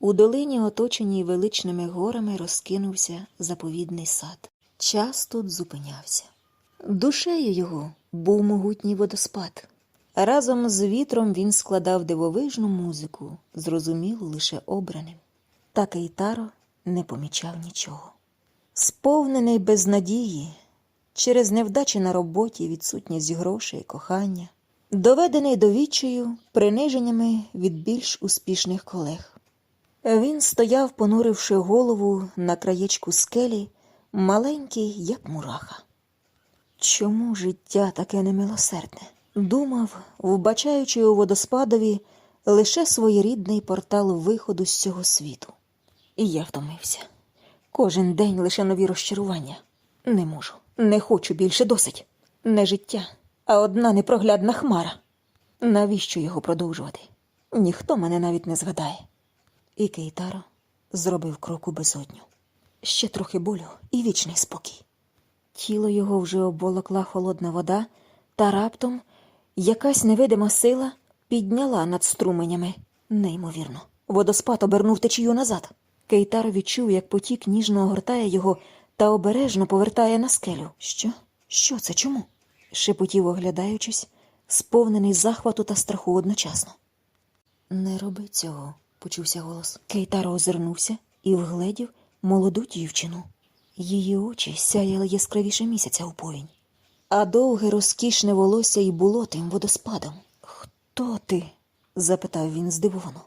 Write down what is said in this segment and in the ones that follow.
У долині, оточеній величними горами, розкинувся заповідний сад. Час тут зупинявся. Душею його був могутній водоспад. Разом з вітром він складав дивовижну музику, зрозумілу лише обраним. Та Кейтаро не помічав нічого. Сповнений безнадії, через невдачі на роботі, відсутність грошей, кохання, доведений до відчаю приниженнями від більш успішних колег. Він стояв, понуривши голову на краєчку скелі, маленький, як мураха. Чому життя таке немилосердне? Думав, вбачаючи у водоспадові лише своєрідний портал виходу з цього світу. І я втомився. Кожен день лише нові розчарування. Не можу, не хочу більше досить. Не життя, а одна непроглядна хмара. Навіщо його продовжувати? Ніхто мене навіть не згадає. І Кейтаро зробив крок у безодню. Ще трохи болю і вічний спокій. Тіло його вже обволокла холодна вода, та раптом якась невидима сила підняла над струменями. Неймовірно, водоспад обернув течію назад. Кейтаро відчув, як потік ніжно огортає його та обережно повертає на скелю. Що? Що це? Чому? шепотів, оглядаючись, сповнений захвату та страху одночасно. Не роби цього, почувся голос. Кейтаро озирнувся і вгледів молоду дівчину. Її очі сяяли яскравіше місяця у повінь, а довге розкішне волосся й було тим водоспадом. Хто ти? запитав він здивовано.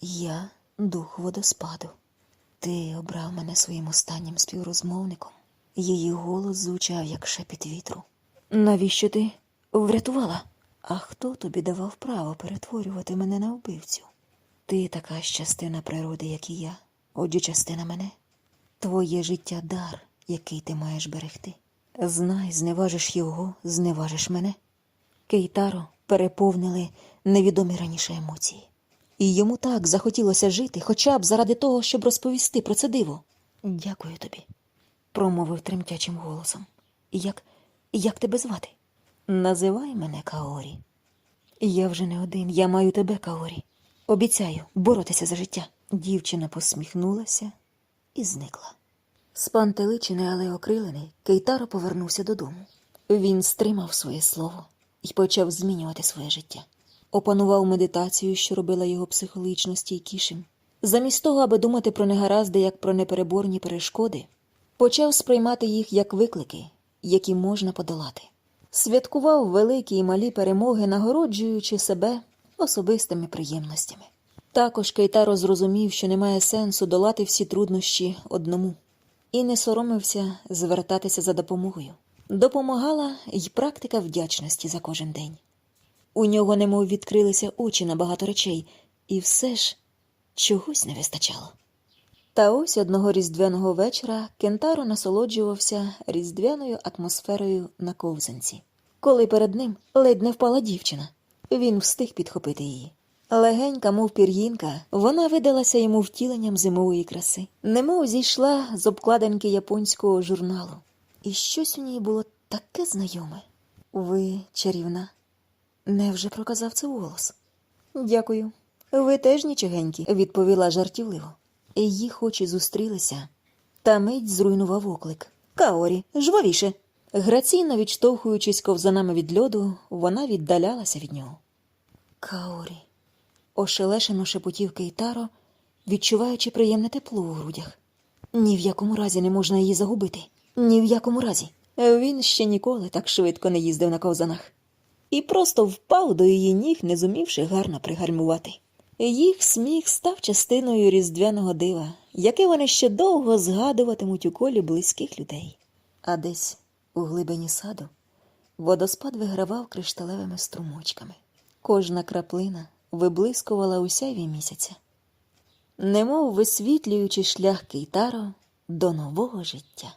Я дух водоспаду. Ти обрав мене своїм останнім співрозмовником. Її голос звучав, як шепіт вітру. Навіщо ти врятувала? А хто тобі давав право перетворювати мене на вбивцю? Ти така ж частина природи, як і я, отже, частина мене. Твоє життя дар, який ти маєш берегти. Знай, зневажиш його, зневажиш мене. Кейтаро переповнили невідомі раніше емоції. І йому так захотілося жити, хоча б заради того, щоб розповісти про це диво. Дякую тобі, промовив тремтячим голосом. Як, як тебе звати? Називай мене Каорі. Я вже не один, я маю тебе, Каорі. Обіцяю боротися за життя. Дівчина посміхнулася і зникла. Спантеличений, але окрилений, Кейтаро повернувся додому. Він стримав своє слово і почав змінювати своє життя. Опанував медитацію, що робила його психологічно стійкішим. Замість того, аби думати про негаразди як про непереборні перешкоди, почав сприймати їх як виклики, які можна подолати. Святкував великі і малі перемоги, нагороджуючи себе особистими приємностями. Також Кейтаро зрозумів, що немає сенсу долати всі труднощі одному, і не соромився звертатися за допомогою. Допомагала й практика вдячності за кожен день. У нього немов відкрилися очі на багато речей, і все ж чогось не вистачало. Та ось одного різдвяного вечора Кентаро насолоджувався різдвяною атмосферою на ковзанці. Коли перед ним ледь не впала дівчина, він встиг підхопити її. Легенька, мов пір'їнка, вона видалася йому втіленням зимової краси, немов зійшла з обкладинки японського журналу. І щось у ній було таке знайоме. Ви чарівна. Невже проказав це голос? Дякую. Ви теж нічогенькі, відповіла жартівливо. Їх очі зустрілися, та мить зруйнував оклик. Каорі, жвавіше. Граційно відштовхуючись ковзанами від льоду, вона віддалялася від нього. Каорі, ошелешено шепотів Кейтаро, відчуваючи приємне тепло у грудях. Ні в якому разі не можна її загубити. Ні в якому разі. Він ще ніколи так швидко не їздив на ковзанах. І просто впав до її ніг, не зумівши гарно пригальмувати. Їх сміх став частиною різдвяного дива, яке вони ще довго згадуватимуть у колі близьких людей. А десь у глибині саду водоспад вигравав кришталевими струмочками. Кожна краплина виблискувала у сяйві місяця, немов висвітлюючи шлях Кейтаро до нового життя.